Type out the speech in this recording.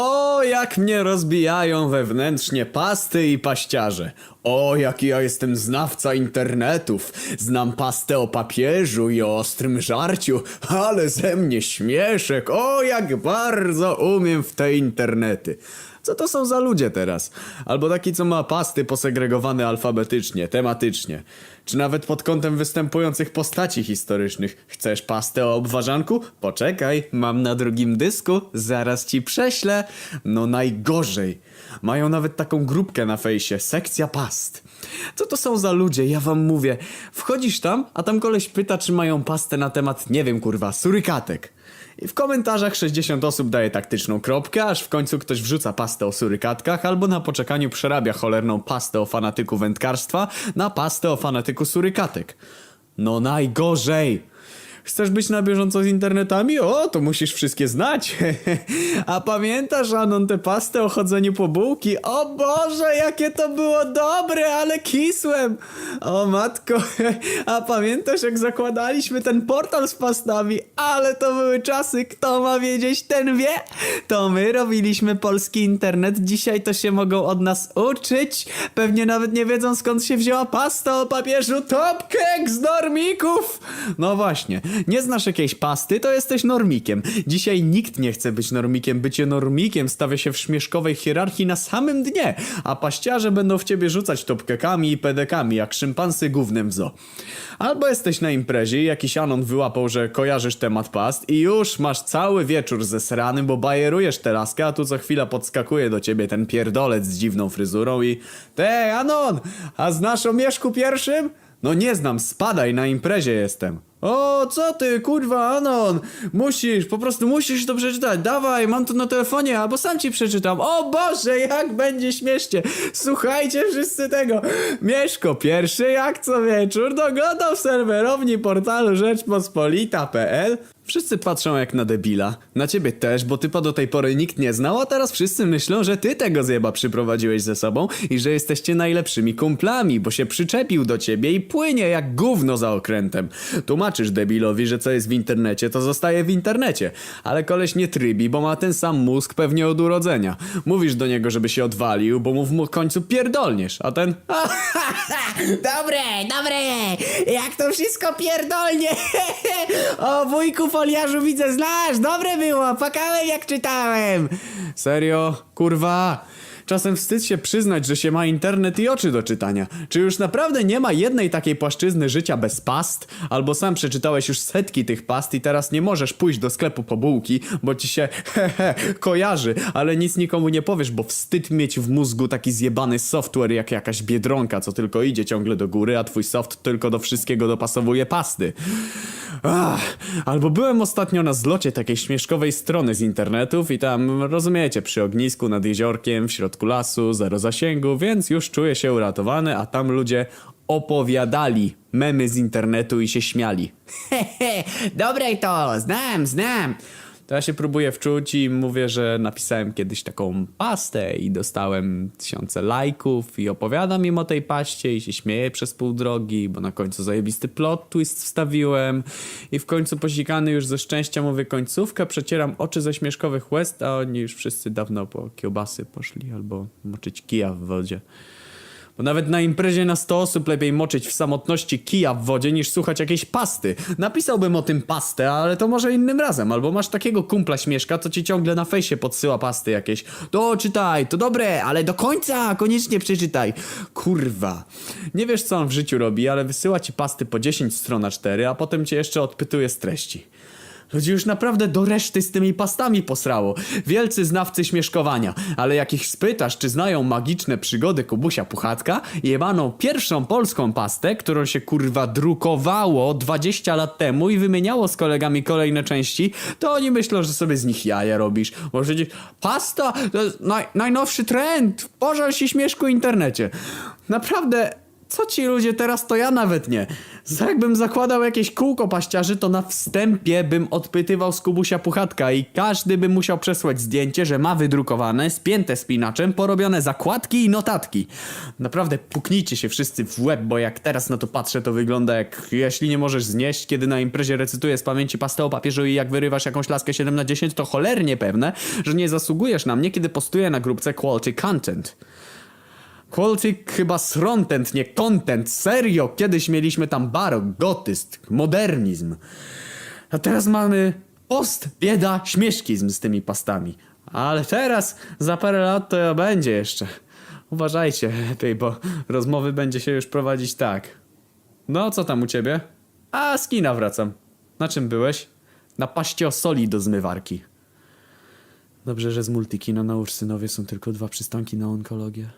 O, jak mnie rozbijają wewnętrznie pasty i paściarze. O, jaki ja jestem znawca internetów. Znam pastę o papieżu i o ostrym żarciu, ale ze mnie śmieszek. O, jak bardzo umiem w te internety. Co to są za ludzie teraz? Albo taki, co ma pasty posegregowane alfabetycznie, tematycznie. Czy nawet pod kątem występujących postaci historycznych. Chcesz pastę o obwarzanku? Poczekaj, mam na drugim dysku, zaraz ci prześlę. No najgorzej. Mają nawet taką grupkę na fejsie, sekcja past. Co to są za ludzie? Ja wam mówię. Wchodzisz tam, a tam koleś pyta, czy mają pastę na temat, nie wiem kurwa, surykatek. I w komentarzach 60 osób daje taktyczną kropkę, aż w końcu ktoś wrzuca pastę o surykatkach, albo na poczekaniu przerabia cholerną pastę o fanatyku wędkarstwa na pastę o fanatyku surykatek. No najgorzej! Chcesz być na bieżąco z internetami? O, to musisz wszystkie znać. A pamiętasz, Anon, tę pastę o chodzeniu po bułki? O Boże, jakie to było dobre, ale kisłem. O matko, a pamiętasz, jak zakładaliśmy ten portal z pastami? Ale to były czasy, kto ma wiedzieć, ten wie. To my robiliśmy polski internet, dzisiaj to się mogą od nas uczyć. Pewnie nawet nie wiedzą, skąd się wzięła pasta o papieżu Top Cake z normików. No właśnie, nie znasz jakiejś pasty, to jesteś normikiem. Dzisiaj nikt nie chce być normikiem. Bycie normikiem stawia się w śmieszkowej hierarchii na samym dnie, a paściarze będą w ciebie rzucać topkekami i pedekami, jak szympansy gównem w zoo. Albo jesteś na imprezie i jakiś anon wyłapał, że kojarzysz temat past i już masz cały wieczór ze sranym, bo bajerujesz tę laskę, a tu co chwila podskakuje do ciebie ten pierdolec z dziwną fryzurą i Te, Anon, a znasz o Mieszku pierwszym? No nie znam, spadaj, na imprezie jestem. O, co ty, kurwa, Anon? Musisz, po prostu musisz to przeczytać. Dawaj, mam to na telefonie, albo sam ci przeczytam. O Boże, jak będzie śmiesznie. Słuchajcie wszyscy tego. Mieszko pierwszy, jak co wieczór, doglądał w serwerowni portalu rzeczpospolita.pl. Wszyscy patrzą jak na debila. Na ciebie też, bo typa do tej pory nikt nie znał, a teraz wszyscy myślą, że ty tego zjeba przyprowadziłeś ze sobą i że jesteście najlepszymi kumplami, bo się przyczepił do ciebie i płynie jak gówno za okrętem. Tłumaczysz debilowi, że co jest w internecie, to zostaje w internecie. Ale koleś nie trybi, bo ma ten sam mózg pewnie od urodzenia. Mówisz do niego, żeby się odwalił, bo mu w końcu pierdolniesz, a ten... Dobre, dobre! Jak to wszystko pierdolnie! o wujku foliarzu widzę, znasz! Dobre było! Pakałem jak czytałem! Serio? Kurwa! Czasem wstyd się przyznać, że się ma internet i oczy do czytania. Czy już naprawdę nie ma jednej takiej płaszczyzny życia bez past? Albo sam przeczytałeś już setki tych past i teraz nie możesz pójść do sklepu po bułki, bo ci się hehe kojarzy, ale nic nikomu nie powiesz, bo wstyd mieć w mózgu taki zjebany software jak jakaś biedronka, co tylko idzie ciągle do góry, a twój soft tylko do wszystkiego dopasowuje pasty. Ach, albo byłem ostatnio na zlocie takiej śmieszkowej strony z internetów i tam, rozumiecie, przy ognisku nad jeziorkiem, w środku lasu, zero zasięgu, więc już czuję się uratowany, a tam ludzie opowiadali memy z internetu i się śmiali. Hehe, dobre to! Znam, znam! To ja się próbuję wczuć i mówię, że napisałem kiedyś taką pastę i dostałem tysiące lajków i opowiadam im o tej paście i się śmieję przez pół drogi, bo na końcu zajebisty plot twist wstawiłem i w końcu posikany już ze szczęścia mówię końcówkę, przecieram oczy ze śmieszkowych łez, a oni już wszyscy dawno po kiełbasy poszli albo moczyć kija w wodzie. Bo nawet na imprezie na 100 osób lepiej moczyć w samotności kija w wodzie niż słuchać jakiejś pasty. Napisałbym o tym pastę, ale to może innym razem. Albo masz takiego kumpla śmieszka, co ci ciągle na fejsie podsyła pasty jakieś. To czytaj, to dobre, ale do końca koniecznie przeczytaj. Kurwa. Nie wiesz co on w życiu robi, ale wysyła ci pasty po 10 stron na 4, a potem cię jeszcze odpytuje z treści. Ludzi już naprawdę do reszty z tymi pastami posrało. Wielcy znawcy śmieszkowania. Ale jak ich spytasz, czy znają magiczne przygody Kubusia Puchatka, jebaną pierwszą polską pastę, którą się kurwa drukowało 20 lat temu i wymieniało z kolegami kolejne części, to oni myślą, że sobie z nich jaja robisz. Bo przecież pasta to jest naj, najnowszy trend. Pożal się śmieszku internecie. Naprawdę Co ci ludzie teraz, to ja nawet nie. Jakbym zakładał jakieś kółko paściarzy, to na wstępie bym odpytywał z Kubusia Puchatka i każdy by musiał przesłać zdjęcie, że ma wydrukowane, spięte spinaczem, porobione zakładki i notatki. Naprawdę puknijcie się wszyscy w łeb, bo jak teraz na to patrzę, to wygląda jak jeśli nie możesz znieść, kiedy na imprezie recytujesz z pamięci pastę o papieżu i jak wyrywasz jakąś laskę 7 na 10, to cholernie pewne, że nie zasługujesz na mnie, kiedy postuję na grupce Quality Content. Quality chyba srontent, nie content. Serio, kiedyś mieliśmy tam barok, gotyzm, modernizm. A teraz mamy post, bieda, śmieszkizm z tymi pastami. Ale teraz, za parę lat to będzie jeszcze. Uważajcie lepiej, bo rozmowy będzie się już prowadzić tak. No, co tam u ciebie? A, z kina wracam. Na czym byłeś? Na paście o soli do zmywarki. Dobrze, że z multikino na Ursynowie są tylko dwa przystanki na onkologię.